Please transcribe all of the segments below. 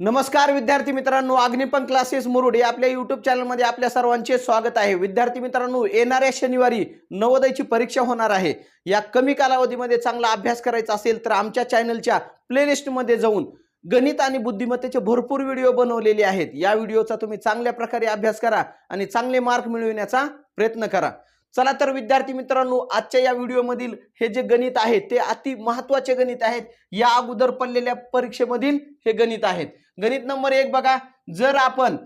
नमस्कार विद्यार्थी मित्रांनो अग्निपंख क्लासेस मुरुड या आपल्या युट्यूब चॅनलमध्ये आपल्या सर्वांचे स्वागत आहे. विद्यार्थी मित्रांनो येणाऱ्या शनिवारी नवोदयची परीक्षा होणार आहे. या कमी कालावधीमध्ये चांगला अभ्यास करायचा असेल तर आमच्या चॅनलच्या प्लेलिस्टमध्ये जाऊन गणित आणि बुद्धिमत्तेचे भरपूर व्हिडिओ बनवलेले आहेत. या व्हिडिओचा तुम्ही चांगल्या प्रकारे अभ्यास करा आणि चांगले मार्क मिळविण्याचा प्रयत्न करा. चला तर विद्यार्थी मित्रांनो आजच्या या व्हिडिओमधील हे जे गणित आहे ते अति महत्त्वाचे गणित आहेत. या अगोदर पडलेल्या परीक्षेमधील हे गणित आहेत. गणित नंबर एक बघा. जर आपण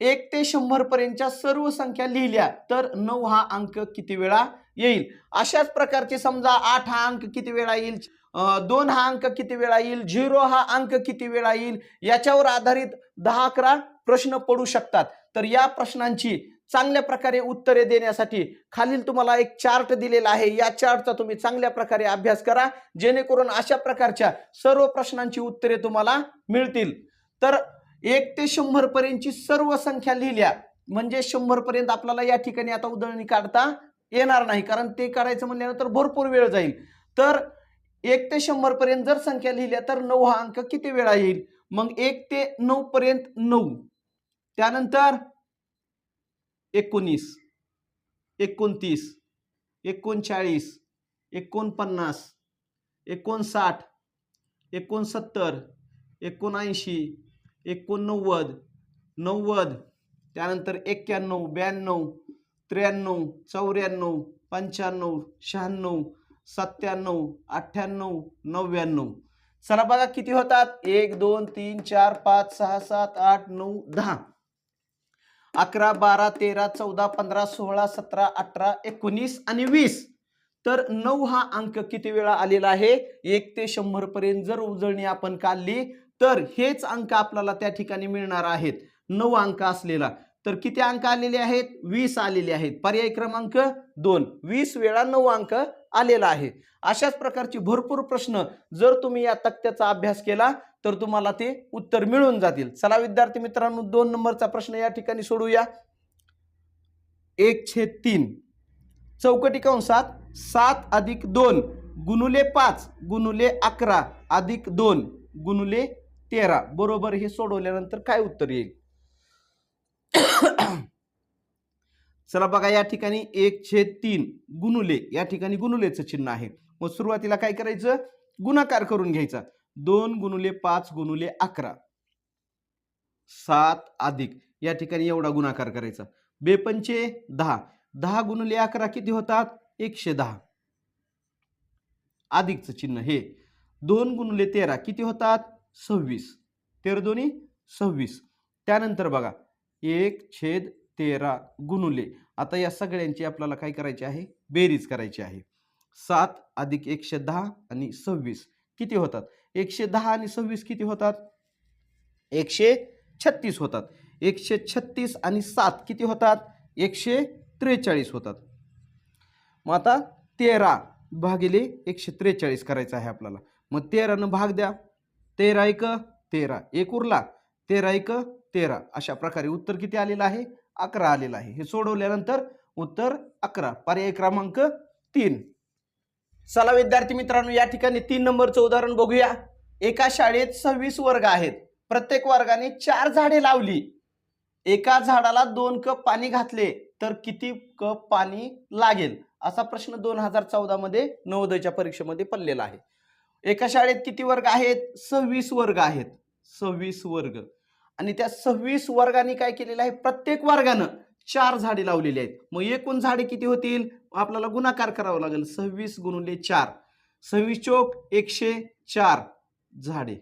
एक ते शंभर पर्यंतच्या सर्व संख्या लिहिल्या तर नऊ हा अंक किती वेळा येईल? अशाच प्रकारचे समजा आठ हा अंक किती वेळा येईल? दोन हा अंक किती वेळा येईल? झिरो हा अंक किती वेळा येईल? याच्यावर आधारित दहा अकरा प्रश्न पडू शकतात. तर या प्रश्नांची चांगल्या प्रकारे उत्तरे देण्यासाठी खालील तुम्हाला एक चार्ट दिलेला आहे. या चार्टचा तुम्ही चांगल्या प्रकारे अभ्यास करा. जेणेकरून अशा प्रकारच्या सर्व प्रश्नांची उत्तरे तुम्हाला मिळतील. तर एक ते शंभर पर्यंतची सर्व संख्या लिहिल्या. म्हणजे शंभर पर्यंत आपल्याला या ठिकाणी आता उधळणी काढता येणार नाही. कारण ते करायचं म्हणल्यानंतर भरपूर वेळ जाईल. तर एक ते शंभर पर्यंत जर संख्या लिहिल्या तर नऊ हा अंक किती वेळा येईल? मग एक ते नऊ पर्यंत नऊ. त्यानंतर एकोणीस एकोणतीस एकोणचाळीस एकोणपन्नास एकोणसाठ एकोणसत्तर एकोणऐंशी एकोणनव्वद नव्वद त्यानंतर एक्क्याण्णव ब्याण्णव त्र्याण्णव चौऱ्याण्णव पंच्याण्णव शहाण्णव सत्त्याण्णव अठ्ठ्याण्णव नव्याण्णव. चला बघा किती होतात. एक दोन तीन चार पाच सहा सात आठ नऊ दहा. अकरा बारा तेरा चौदा पंधरा सोळा सतरा अठरा एकोणीस आणि वीस. तर नऊ हा अंक किती वेळा आलेला आहे? एक ते शंभर पर्यंत जर उजळणी आपण काढली तर हेच अंक आपल्याला त्या ठिकाणी मिळणार आहेत. नऊ अंक असलेला. तर किती अंक आलेले आहेत? वीस आलेले आहेत. पर्याय क्रमांक दोन. वीस वेळा नऊ अंक आलेला आहे. अशाच प्रकारची भरपूर प्रश्न जर तुम्ही या तक्त्याचा अभ्यास केला तर तुम्हाला ते उत्तर मिळून जातील. चला विद्यार्थी मित्रांनो दोन नंबरचा प्रश्न या ठिकाणी सोडूया. एक छेद तीन. चौकटी कंसात सात अधिक दोन गुणुले पाच गुणुले अकरा अधिक दोन गुणुले तेरा. बरोबर हे सोडवल्यानंतर काय उत्तर येईल? चला बघा या ठिकाणी एक छेद तीन गुणुले. या ठिकाणी गुणुलेचं चिन्ह आहे. मग सुरुवातीला काय करायचं? गुणाकार करून घ्यायचा. दोन गुणुले पाच गुणुले अकरा. सात अधिक. या ठिकाणी एवढा गुणाकार करायचा. बेपंचे दहा. दहा गुणुले अकरा किती होतात? एकशे दहा. अधिकचं चिन्ह हे. दोन गुणुले तेरा किती होतात? सव्वीस. तेरा दोन्ही सव्वीस. त्यानंतर बघा एक छेद तेरा गुणुले. आता या सगळ्यांची आपल्याला काय करायची आहे? बेरीज करायची आहे. सात अधिक एकशे दहा आणि सव्वीस. किती होतात? एकशे दहा आणि सव्वीस किती होतात? एकशे छत्तीस होतात. एकशे छत्तीस आणि सात किती होतात? एकशे त्रेचाळीस होतात. मग आता तेरा भागिले एकशे त्रेचाळीस करायचं आहे आपल्याला. मग तेरानं भाग द्या. तेरा एक तेरा. एक उरला तेरा एक तेरा. अशा प्रकारे उत्तर किती आलेलं आहे? अकरा आलेलं आहे. हे सोडवल्यानंतर उत्तर अकरा. पर्याय क्रमांक तीन. चला विद्यार्थी मित्रांनो या ठिकाणी तीन नंबरचं उदाहरण बघूया. एका शाळेत सव्वीस वर्ग आहेत. प्रत्येक वर्गाने चार झाडे लावली. एका झाडाला दोन कप पाणी घातले तर किती कप पाणी लागेल? असा प्रश्न दोन हजार चौदा मध्ये नवोदयच्या परीक्षेमध्ये पडलेला आहे. एका शाळेत किती वर्ग आहेत? सव्वीस वर्ग आहेत. सव्वीस वर्ग. आणि त्या सव्वीस वर्गाने काय केलेलं आहे? प्रत्येक वर्गानं चार झाडे लावलेली आहेत. मग एकूण झाडे किती होतील? आपल्याला गुणाकार करावा लागेल. सव्वीस गुणुले चार. सव्वीस चोक एकशे चार झाडे.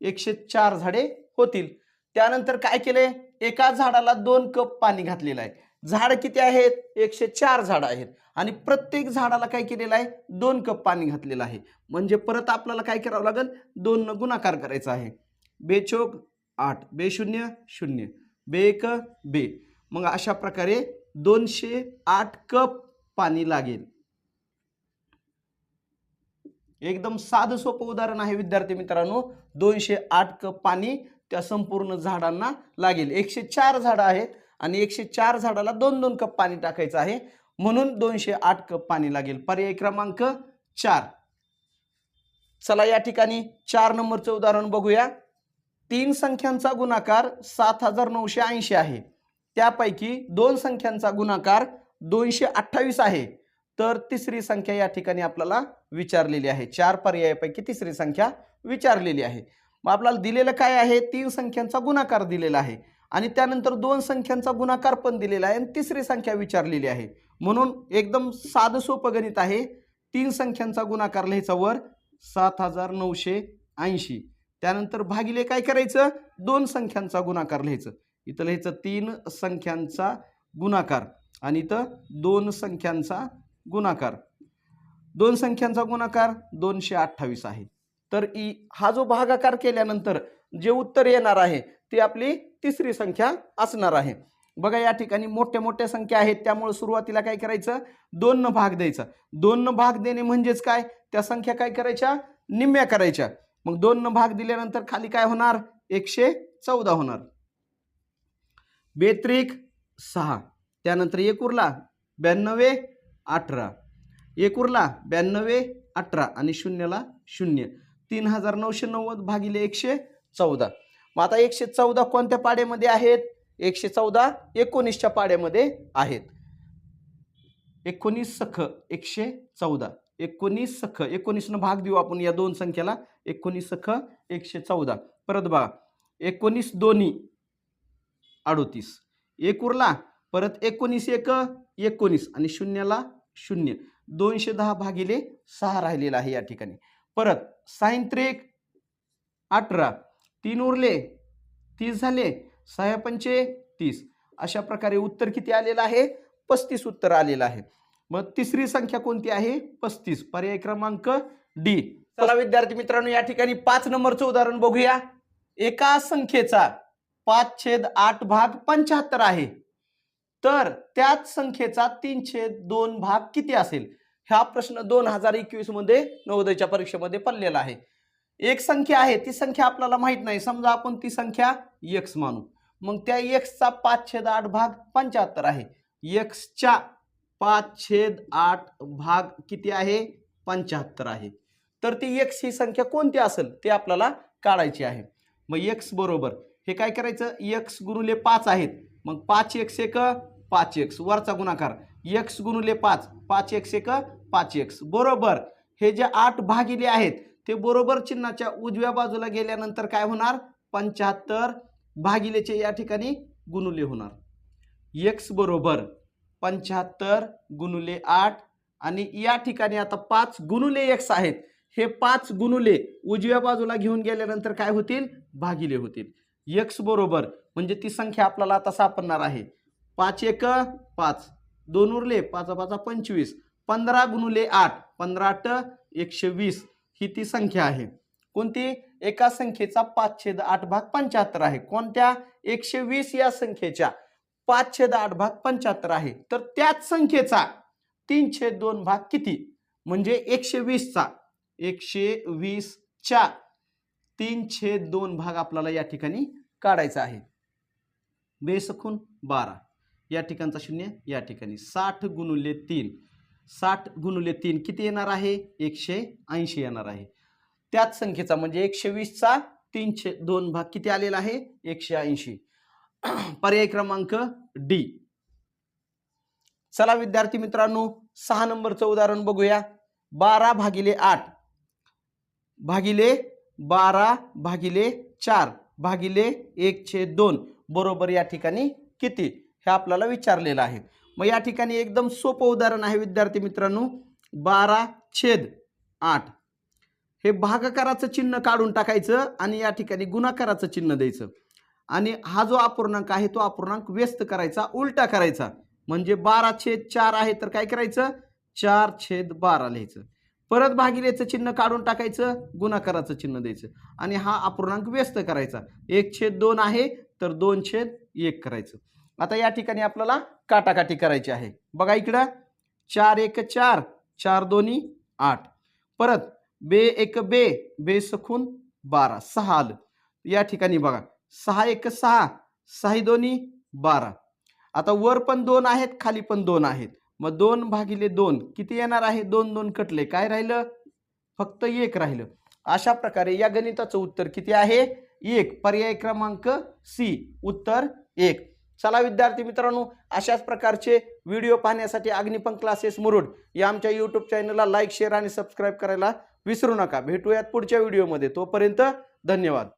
एकशे चार झाडे होतील. त्यानंतर काय केले एका झाडाला दोन कप पाणी घातलेलं आहे. झाड किती आहेत? एकशे चार झाडं आहेत. आणि प्रत्येक झाडाला काय केलेलं आहे? दोन कप पाणी घातलेलं आहे. म्हणजे परत आपल्याला काय करावं लागेल? दोन गुणाकार करायचा आहे. बेचोक आठ बे शून्य शून्य. बे एक बे. मग अशा प्रकारे दोनशे आठ कप पाणी लागेल. एकदम साधं सोपं उदाहरण आहे विद्यार्थी मित्रांनो. दोनशे आठ कप पाणी त्या संपूर्ण झाडांना लागेल. एकशे चार झाडं आहेत. आणि एकशे चार झाडाला दोन दोन कप पाणी टाकायचं आहे. म्हणून दोनशे आठ कप पाणी लागेल. पर्याय क्रमांक चार. चला या ठिकाणी चार नंबरचं उदाहरण बघूया. तीन संख्यांचा गुणाकार सात हजार नऊशे ऐंशी आहे. त्यापैकी दोन संख्यांचा गुणाकार दोनशे अठ्ठावीस आहे. तर तिसरी संख्या या ठिकाणी आपल्याला विचारलेली आहे. चार पर्यायापैकी तिसरी संख्या विचारलेली आहे. मग आपल्याला दिलेलं काय आहे? तीन संख्यांचा गुणाकार दिलेला आहे. आणि त्यानंतर दोन संख्यांचा गुणाकार पण दिलेला आहे आणि तिसरी संख्या विचारलेली आहे. म्हणून एकदम साधं सोपं गणित आहे. तीन संख्यांचा गुणाकार लिहायचा वर सात हजार नऊशे ऐंशी. त्यानंतर भागिले काय करायचं? दोन संख्यांचा गुणाकार लिहायचं. इथं लिहायचं तीन संख्यांचा गुणाकार आणि इथं दोन संख्यांचा गुणाकार. दोन संख्यांचा गुणाकार दोनशे अठ्ठावीस आहे. तर ई हा जो भागाकार केल्यानंतर जे उत्तर येणार आहे ती आपली तिसरी संख्या असणार आहे. बघा या ठिकाणी मोठ्या मोठ्या संख्या आहेत. त्यामुळे सुरुवातीला काय करायचं? दोन भाग द्यायचा. दोन भाग देणे म्हणजेच काय? त्या संख्या काय करायच्या? निम्म्या करायच्या. मग दोन भाग दिल्यानंतर खाली काय होणार? एकशे चौदा होणार. बेत्रिक सहा. त्यानंतर एक उरला ब्याण्णवे अठरा. एक उरला ब्याण्णवे अठरा आणि शून्यला शून्य. तीन हजार नऊशे नव्वद भागिले एकशे चौदा. मग आता एकशे चौदा कोणत्या पाड्यामध्ये आहेत? एकशे चौदा एकोणीसच्या पाड्यामध्ये आहेत. एकोणीस सख एकशे चौदा. एकोणीस सख एकोणीसनं भाग देऊ आपण या दोन संख्येला. एकोणीस सख एकशे चौदा. परत बघा एकोणीस दोन्ही अडोतीस. एक उरला परत एकोणीस एक एकोणीस आणि शून्याला शून्य. दोनशे दहा भागिले सहा राहिलेला आहे या ठिकाणी. परत सायंत्रिक अठरा तीन उरले तीस झाले सहा पंचे तीस. अशा प्रकारे उत्तर किती आलेलं आहे? पस्तीस उत्तर आलेलं आहे. मग तिसरी संख्या कोणती आहे? पस्तीस. पर्याय क्रमांक डी. चला विद्यार्थी मित्रांनो या ठिकाणी पाच नंबरचं उदाहरण बघूया. एका संख्येचा पाच छेद आठ भाग पंच्याहत्तर आहे. तर त्याच संख्येचा तीन छेद दोन भाग किती असेल? हा प्रश्न दोन हजार एकवीसमध्ये नवोदयच्या परीक्षेमध्ये पडलेला आहे. एक संख्या आहे ती संख्या आपल्याला माहीत नाही. समजा आपण ती संख्या एक्स मानू. मग त्या एक्सचा पाच छेद आठ भाग पंच्याहत्तर आहे. एक्सच्या पाच छेद आठ भाग किती आहे? पंच्याहत्तर आहे. तर ती एक्स ही संख्या कोणती असेल? ते आपल्याला काढायची आहे. मग एक्स बरोबर. हे काय करायचं? एक्स गुणुले पाच आहेत. मग पाच एक्स एक पाच एक्स वरचा गुणाकार. एक्स गुणुले पाच. पाच एक्स एक पाच एक्स बरोबर. हे जे आठ भागिले आहेत ते बरोबर चिन्हाच्या उजव्या बाजूला गेल्यानंतर काय होणार? पंच्याहत्तर भागिलेचे या ठिकाणी गुणुले होणार. एक्स बरोबर पंच्याहत्तर गुणुले आठ आणि या ठिकाणी आता पाच गुणुले एक्स आहेत. हे पाच गुणुले उजव्या बाजूला घेऊन गेल्यानंतर काय होतील? भागिले होतील. एक्स बरोबर म्हणजे ती संख्या आपल्याला आता सापडणार आहे. पाच एक पाच. दोन उरले पाच पाचा पंचवीस. पंधरा गुणुले आठ पंधरा आठ एकशे वीस. ही ती संख्या आहे. कोणती? एका संख्येचा पाच छेद आठ भाग पंच्याहत्तर आहे. कोणत्या? एकशे वीस या संख्येच्या पाच छेद आठ भाग पंच्याहत्तर आहे. तर त्याच संख्येचा तीन छेद दोन भाग किती? म्हणजे एकशे वीसचा एकशे वीसच्या तीन छेद दोन भाग आपल्याला या ठिकाणी काढायचा आहे. बेसखून बारा. या ठिकाणचा शून्य या ठिकाणी साठ गुणुले तीन. साठ गुणुले तीन किती येणार आहे? एकशे ऐंशी येणार आहे. त्याच संख्येचा म्हणजे एकशे वीसचा तीनशे दोन भाग किती आलेला आहे? एकशे ऐंशी. पर्याय क्रमांक डी. चला विद्यार्थी मित्रांनो सहा नंबरचं उदाहरण बघूया. बारा भागिले आठ भागिले बारा भागिले चार भागिले एकशे दोन. बरोबर या ठिकाणी किती? हे आपल्याला विचारलेलं आहे. मग या ठिकाणी एकदम सोपं उदाहरण आहे विद्यार्थी मित्रांनो. बारा छेद आठ. हे भागाकाराचं चिन्ह काढून टाकायचं आणि या ठिकाणी गुणाकाराचं चिन्ह द्यायचं. आणि हा जो अपूर्णांक आहे तो अपूर्णांक व्यस्त करायचा उलटा करायचा. म्हणजे बारा छेद चार आहे तर काय करायचं? चार छेद बारा लिहायचं. परत भागिलेचं चिन्ह काढून टाकायचं गुणाकाराचं चिन्ह द्यायचं. आणि हा अपूर्णांक व्यस्त करायचा. एक छेद दोन आहे तर दोन छेद एक करायचं. आता या ठिकाणी आपल्याला काटाकाटी करायची आहे. बघा इकडं. चार एक चार चार दोन्ही आठ. परत बे एक बे बे सखून बारा सहा आलं. या ठिकाणी बघा. सहा एक सहा सहा दोन्ही बारा. आता वर पण दोन आहेत खाली पण दोन आहेत. मग दोन भागिले दोन किती येणार आहे? दोन दोन कटले. काय राहिलं? फक्त एक राहिलं. अशा प्रकारे या गणिताचं उत्तर किती आहे? एक. पर्याय क्रमांक सी. उत्तर एक. चला विद्यार्थी मित्रांनो अशाच प्रकारचे व्हिडिओ पाहण्यासाठी अग्निपंख क्लासेस मुरुड या आमच्या यूट्यूब चॅनलला लाईक शेअर आणि सबस्क्राईब करायला विसरू नका. भेटूयात पुढच्या व्हिडिओमध्ये तोपर्यंत धन्यवाद.